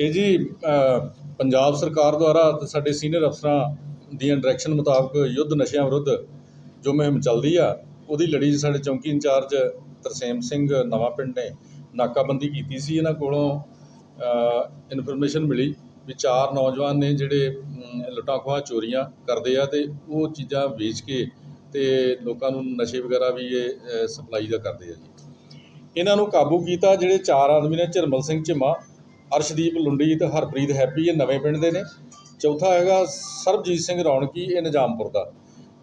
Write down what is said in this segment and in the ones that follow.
ਇਹ ਜੀ ਪੰਜਾਬ ਸਰਕਾਰ ਦੁਆਰਾ ਅਤੇ ਸਾਡੇ ਸੀਨੀਅਰ ਅਫਸਰਾਂ ਦੀਆਂ ਡਾਇਰੈਕਸ਼ਨ ਮੁਤਾਬਕ ਯੁੱਧ ਨਸ਼ਿਆਂ ਵਿਰੁੱਧ ਜੋ ਮੁਹਿੰਮ ਚੱਲਦੀ ਆ, ਉਹਦੀ ਲੜੀ 'ਚ ਸਾਡੇ ਚੌਂਕੀ ਇੰਚਾਰਜ ਤਰਸੇਮ ਸਿੰਘ ਨਵਾਂ ਪਿੰਡ ਨੇ ਨਾਕਾਬੰਦੀ ਕੀਤੀ ਸੀ। ਇਹਨਾਂ ਕੋਲੋਂ ਇਨਫੋਰਮੇਸ਼ਨ ਮਿਲੀ ਵੀ ਚਾਰ ਨੌਜਵਾਨ ਨੇ ਜਿਹੜੇ ਲੁੱਟਾਂ ਖੋਹਾਂ ਚੋਰੀਆਂ ਕਰਦੇ ਆ ਤੇ ਉਹ ਚੀਜ਼ਾਂ ਵੇਚ ਕੇ ਤੇ ਲੋਕਾਂ ਨੂੰ ਨਸ਼ੇ ਵਗੈਰਾ ਵੀ ਇਹ ਸਪਲਾਈ ਦਾ ਕਰਦੇ ਆ ਜੀ। ਇਹਨਾਂ ਨੂੰ ਕਾਬੂ ਕੀਤਾ ਜਿਹੜੇ ਚਾਰ ਆਦਮੀ ਨੇ, ਝਰਮਲ ਸਿੰਘ ਝਿਮਾ ਅਰਸ਼ਦੀਪ ਲੁੰਡੀ ਤੇ ਹਰਪ੍ਰੀਤ ਹੈਪੀ, ਇਹ ਨਵੇਂ ਪਿੰਡ ਦੇ ਨੇ। ਚੌਥਾ ਹੈਗਾ ਸਰਬਜੀਤ ਸਿੰਘ ਰੌਣਕੀ, ਇਹ ਨਿਜ਼ਾਮਪੁਰ ਦਾ।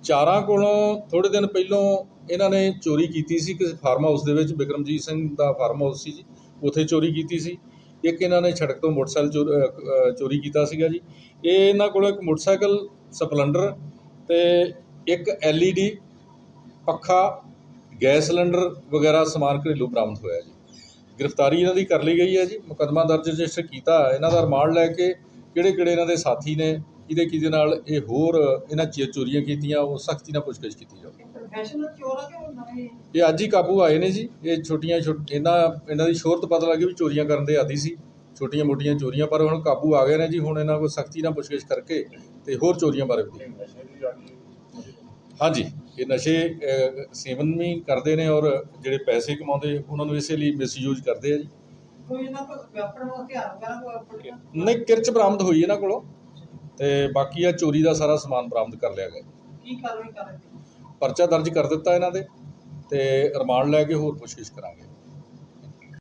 ਚਾਰਾਂ ਕੋਲੋਂ ਥੋੜੇ ਦਿਨ ਪਹਿਲੋਂ ਇਹਨਾਂ ਨੇ ਚੋਰੀ ਕੀਤੀ ਸੀ ਕਿਸੇ ਫਾਰਮ ਹਾਊਸ ਦੇ ਵਿੱਚ, ਬਿਕਰਮਜੀਤ ਸਿੰਘ ਦਾ ਫਾਰਮ ਹਾਊਸ ਸੀ ਜੀ, ਉੱਥੇ ਚੋਰੀ ਕੀਤੀ ਸੀ। ਇੱਕ ਇਹਨਾਂ ਨੇ ਛੜਕ ਤੋਂ ਮੋਟਰਸਾਈਕਲ ਚੋਰ- ਚੋਰੀ ਕੀਤਾ ਸੀਗਾ ਜੀ। ਇਹ ਇਹਨਾਂ ਕੋਲੋਂ ਇੱਕ ਮੋਟਰਸਾਈਕਲ ਸਪਲੈਂਡਰ ਤੇ ਇੱਕ LED, ਪੱਖਾ, ਗੈਸ ਸਿਲੰਡਰ ਵਗੈਰਾ ਸਮਾਨ ਘਰੇਲੂ ਬਰਾਮਦ ਹੋਇਆ ਜੀ। ਗ੍ਰਿਫਤਾਰੀ ਇਹਨਾਂ ਦੀ ਕਰ ਲਈ ਗਈ ਹੈ ਜੀ। ਮੁਕੱਦਮਾ ਦਰਜ ਰਜਿਸਟਰ ਕੀਤਾ ਇਹਨਾਂ ਦਾ ਰਿਮਾਂਡ ਲੈ ਕੇ ਕਿਹੜੇ ਕਿਹੜੇ ਇਹਨਾਂ ਦੇ ਸਾਥੀ ਨੇ ਕਿਹਦੇ ਕਿਹਦੇ ਨਾਲ ਇਹ ਹੋਰ ਇਹਨਾਂ ਚੋਰੀਆਂ ਕੀਤੀਆਂ ਉਹ ਸਖਤੀ ਨਾਲ ਪੁੱਛਗਿੱਛ ਕੀਤੀ ਜਾਵੇ ਇਹ ਅੱਜ ਹੀ ਕਾਬੂ ਆਏ ਨੇ ਜੀ। ਇਹ ਛੋਟੀਆਂ ਛੋਟ ਇਹਨਾਂ ਇਹਨਾਂ ਦੀ ਸ਼ੋਹਰਤ ਪਤਾ ਲੱਗੀ ਵੀ ਚੋਰੀਆਂ ਕਰਨ ਦੇ ਆਦੀ ਸੀ। ਛੋਟੀਆਂ ਮੋਟੀਆਂ ਚੋਰੀਆਂ ਪਰ ਹੁਣ ਕਾਬੂ ਆ ਗਏ ਨੇ ਜੀ। ਹੁਣ ਇਹਨਾਂ ਕੋਲ ਸਖਤੀ ਨਾਲ ਪੁੱਛਗਿੱਛ ਕਰਕੇ ਤੇ ਹੋਰ ਚੋਰੀਆਂ ਬਾਰੇ ਵੀ ਹਾਂਜੀ। ਇਹ ਨਸ਼ੇ ਸੇਵਨ ਵੀ ਕਰਦੇ ਨੇ ਔਰ ਜਿਹੜੇ ਪੈਸੇ ਕਮਾਉਂਦੇ ਉਹਨਾਂ ਨੂੰ ਇਸੇ ਲਈ ਮਿਸਯੂਜ਼ ਕਰਦੇ ਆ ਜੀ। ਕੋਈ ਇਹਨਾਂ ਕੋਲ ਵੈਪਨ ਹਥਿਆਰ ਵਗੈਰਾ ਕੋਈ ਨਹੀਂ ਕਿਰਚ ਬਰਾਮਦ ਹੋਈ ਇਹਨਾਂ ਕੋਲੋਂ ਤੇ ਬਾਕੀ ਆ ਚੋਰੀ ਦਾ ਸਾਰਾ ਸਮਾਨ ਬਰਾਮਦ ਕਰ ਲਿਆ ਗਿਆ। ਕੀ ਕਾਰਵਾਈ ਕਰ ਰਹੇ ਪਰਚਾ ਦਰਜ ਕਰ ਦਿੱਤਾ ਇਹਨਾਂ ਦੇ ਤੇ ਰਿਮਾਂਡ ਲੈ ਕੇ ਹੋਰ ਪੁੱਛਗਿੱਛ ਕਰਾਂਗੇ।